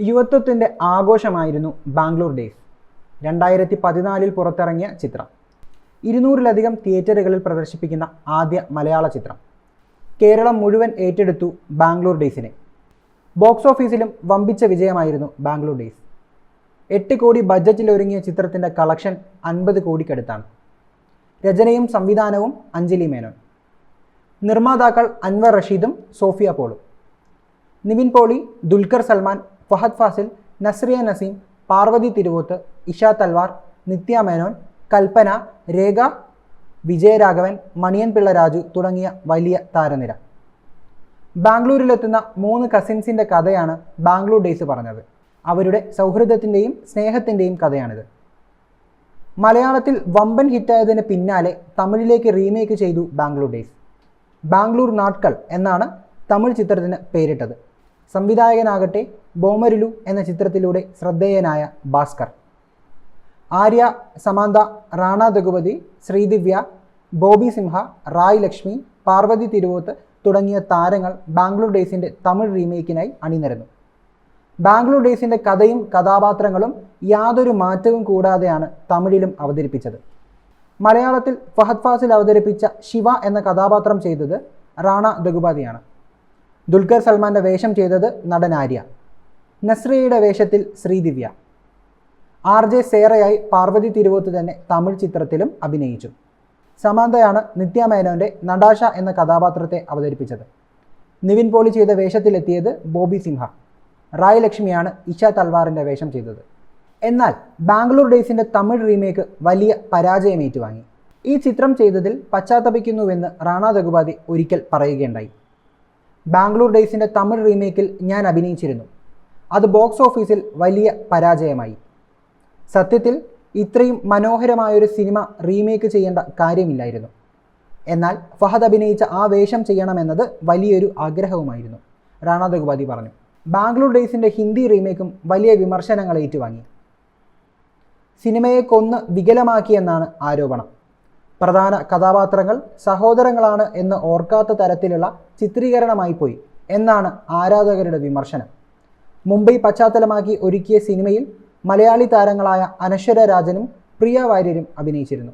യുവത്വത്തിന്റെ ആഘോഷമായിരുന്നു Bangalore days. രണ്ടായിരത്തി പതിനാലിൽ പുറത്തിറങ്ങിയ ചിത്രം. ഇരുന്നൂറിലധികം തിയേറ്ററുകളിൽ പ്രദർശിപ്പിക്കുന്ന ആദ്യ മലയാള ചിത്രം. കേരളം മുഴുവൻ ഏറ്റെടുത്തു ബാംഗ്ലൂർ ഡേയ്സിനെ. ബോക്സ് ഓഫീസിലും വമ്പിച്ച വിജയമായിരുന്നു ബാംഗ്ലൂർ ഡേയ്സ്. എട്ട് കോടി ബഡ്ജറ്റിൽ ഒരുങ്ങിയ ചിത്രത്തിന്റെ കളക്ഷൻ അൻപത് കോടിക്കടുത്താണ്. രചനയും സംവിധാനവും അഞ്ജലി മേനോൻ. നിർമ്മാതാക്കൾ അൻവർ റഷീദും സോഫിയ പോളും. നിവിൻ പോളി ദുൽഖർ സൽമാൻ ഫഹദ് ഫാസിൽ നസ്രിയ നസീം പാർവതി തിരുവോത്ത് ഇഷ തൽവാർ നിത്യ മേനോൻ കൽപ്പന രേഖ വിജയരാഘവൻ മണിയൻപിള്ള രാജു തുടങ്ങിയ വലിയ താരനിര. ബാംഗ്ലൂരിലെത്തുന്ന മൂന്ന് കസിൻസിന്റെ കഥയാണ് ബാംഗ്ലൂർ ഡേയ്സ് പറഞ്ഞത്. അവരുടെ സൗഹൃദത്തിന്റെയും സ്നേഹത്തിന്റെയും കഥയാണിത്. മലയാളത്തിൽ വമ്പൻ ഹിറ്റായതിന് പിന്നാലെ തമിഴിലേക്ക് റീമേക്ക് ചെയ്തു ബാംഗ്ലൂർ ഡേയ്സ്. ബാംഗ്ലൂർ നാട്കൾ എന്നാണ് തമിഴ് ചിത്രത്തിന് പേരിട്ടത്. സംവിധായകനാകട്ടെ ബോമരുലു എന്ന ചിത്രത്തിലൂടെ ശ്രദ്ധേയനായ ഭാസ്കർ. ആര്യ സമാന്ത റാണ ദഗുപതി ശ്രീദിവ്യ ബോബി സിംഹ റായ് ലക്ഷ്മി പാർവതി തിരുവോത്ത് തുടങ്ങിയ താരങ്ങൾ ബാംഗ്ലൂർ ഡേയ്സിന്റെ തമിഴ് റീമേക്കിനായി അണിനിരന്നു. ബാംഗ്ലൂർ ഡേയ്സിന്റെ കഥയും കഥാപാത്രങ്ങളും യാതൊരു മാറ്റവും കൂടാതെയാണ് തമിഴിലും അവതരിപ്പിച്ചത്. മലയാളത്തിൽ ഫഹദ് ഫാസിൽ അവതരിപ്പിച്ച ശിവ എന്ന കഥാപാത്രം ചെയ്തത് റാണ ദഗുപാതിയാണ് ദുൽഖർ സൽമാന്റെ വേഷം ചെയ്തത് നടൻ ആര്യ. നസ്രിയയുടെ വേഷത്തിൽ ശ്രീദിവ്യ ആർ ജെ സേറയായി പാർവതി തിരുവോത്ത് തന്നെ തമിഴ് ചിത്രത്തിലും അഭിനയിച്ചു. സമാന്തയാണ് നിത്യ മേനോന്റെ നടാഷ എന്ന കഥാപാത്രത്തെ അവതരിപ്പിച്ചത്. നിവിൻ പോളി ചെയ്ത വേഷത്തിലെത്തിയത് ബോബി സിംഹ. റായ് ലക്ഷ്മിയാണ് ഇഷ തൽവാറിന്റെ വേഷം ചെയ്തത്. എന്നാൽ ബാംഗ്ലൂർ ഡേയ്സിന്റെ തമിഴ് റീമേക്ക് വലിയ പരാജയം ഏറ്റുവാങ്ങി ഈ ചിത്രം ചെയ്തതിൽ പശ്ചാത്തപിക്കുന്നുവെന്ന് റാണാ ദഗുപാതി ഒരിക്കൽ പറയുകയുണ്ടായി. ബാംഗ്ലൂർ ഡേയ്സിന്റെ തമിഴ് റീമേക്കിൽ ഞാൻ അഭിനയിച്ചിരുന്നു. അത് ബോക്സ് ഓഫീസിൽ വലിയ പരാജയമായി. സത്യത്തിൽ ഇത്രയും മനോഹരമായൊരു സിനിമ റീമേക്ക് ചെയ്യേണ്ട കാര്യമില്ലായിരുന്നു. എന്നാൽ ഫഹദ് അഭിനയിച്ച ആ വേഷം ചെയ്യണമെന്നത് വലിയൊരു ആഗ്രഹവുമായിരുന്നു റാണ ദഗുപാതി പറഞ്ഞു. ബാംഗ്ലൂർ ഡേയ്സിന്റെ ഹിന്ദി റീമേക്കും വലിയ വിമർശനങ്ങൾ ഏറ്റുവാങ്ങി. സിനിമയെ കൊന്ന് വികലമാക്കിയെന്നാണ് ആരോപണം. പ്രധാന കഥാപാത്രങ്ങൾ സഹോദരങ്ങളാണ് എന്ന് ഓർക്കാത്ത തരത്തിലുള്ള ചിത്രീകരണമായി പോയി എന്നാണ് ആരാധകരുടെ വിമർശനം. മുംബൈ പശ്ചാത്തലമാക്കി ഒരുക്കിയ സിനിമയിൽ മലയാളി താരങ്ങളായ അനശ്വര രാജനും പ്രിയ വാര്യരും അഭിനയിച്ചിരുന്നു.